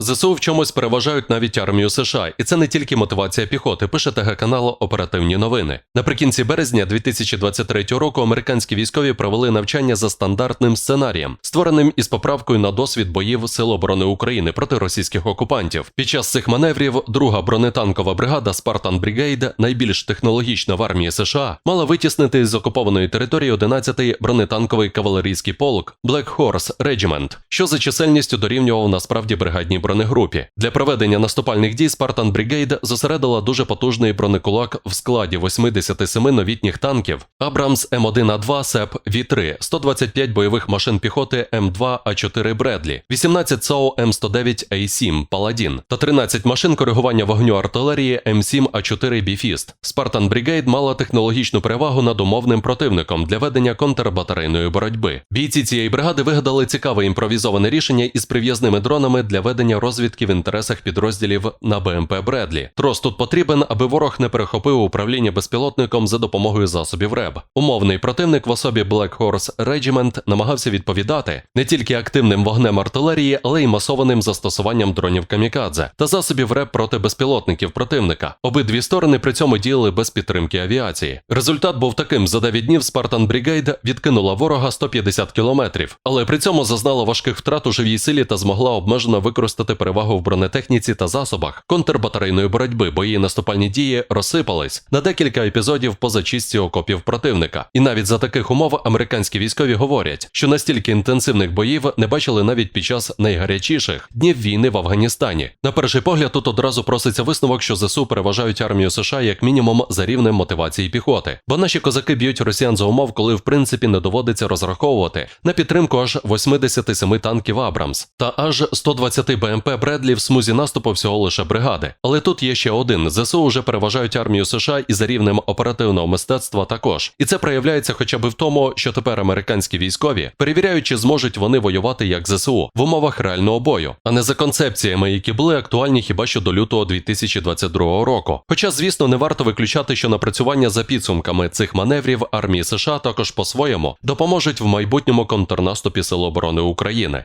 ЗСУ в чомусь переважають навіть армію США, і це не тільки мотивація піхоти, пише ТГ каналу Оперативні новини. Наприкінці березня 2023 року американські військові провели навчання за стандартним сценарієм, створеним із поправкою на досвід боїв Сил оборони України проти російських окупантів. Під час цих маневрів друга бронетанкова бригада Spartan Brigade, найбільш технологічна в армії США, мала витіснити з окупованої території 11-й бронетанковий кавалерійський полк Black Horse Regiment, що за чисельністю дорівнював насправді бригадній бронегрупі. Для проведення наступальних дій Spartan Brigade зосередила дуже потужний бронекулак в складі 87 новітніх танків Abrams М1А2 СЕП В3, 125 бойових машин піхоти М2А4 Бредлі, 18 САУ М109А7 Паладін та 13 машин коригування вогню артилерії М7А4 Біфіст. Spartan Brigade мала технологічну перевагу над умовним противником для ведення контрбатарейної боротьби. Бійці цієї бригади вигадали цікаве імпровізоване рішення із прив'язними дронами для ведення розвідки в інтересах підрозділів на БМП Бредлі. Трос тут потрібен, аби ворог не перехопив управління безпілотником за допомогою засобів РЕБ. Умовний противник в особі Black Horse Regiment намагався відповідати не тільки активним вогнем артилерії, але й масованим застосуванням дронів камікадзе та засобів РЕБ проти безпілотників противника. Обидві сторони при цьому діяли без підтримки авіації. Результат був таким: за 9 днів Spartan Brigade відкинула ворога 150 кілометрів, але при цьому зазнала важких втрат у живій силі та змогла обмежено використати перевагу в бронетехніці та засобах контрбатарейної боротьби, бо її наступальні дії розсипались на декілька епізодів по зачистці окопів противника. І навіть за таких умов американські військові говорять, що настільки інтенсивних боїв не бачили навіть під час найгарячіших днів війни в Афганістані. На перший погляд тут одразу проситься висновок, що ЗСУ переважають армію США як мінімум за рівнем мотивації піхоти, бо наші козаки б'ють росіян за умов, коли в принципі не доводиться розраховувати на підтримку аж 87 танків Абрамс та аж 120 БМП Бредлі в смузі наступу всього лише бригади. Але тут є ще один: ЗСУ вже переважають армію США і за рівнем оперативного мистецтва також. І це проявляється хоча б в тому, що тепер американські військові перевіряють, чи зможуть вони воювати як ЗСУ в умовах реального бою, а не за концепціями, які були актуальні хіба що до лютого 2022 року. Хоча, звісно, не варто виключати, що напрацювання за підсумками цих маневрів армії США також по-своєму допоможуть в майбутньому контрнаступі Сил оборони України.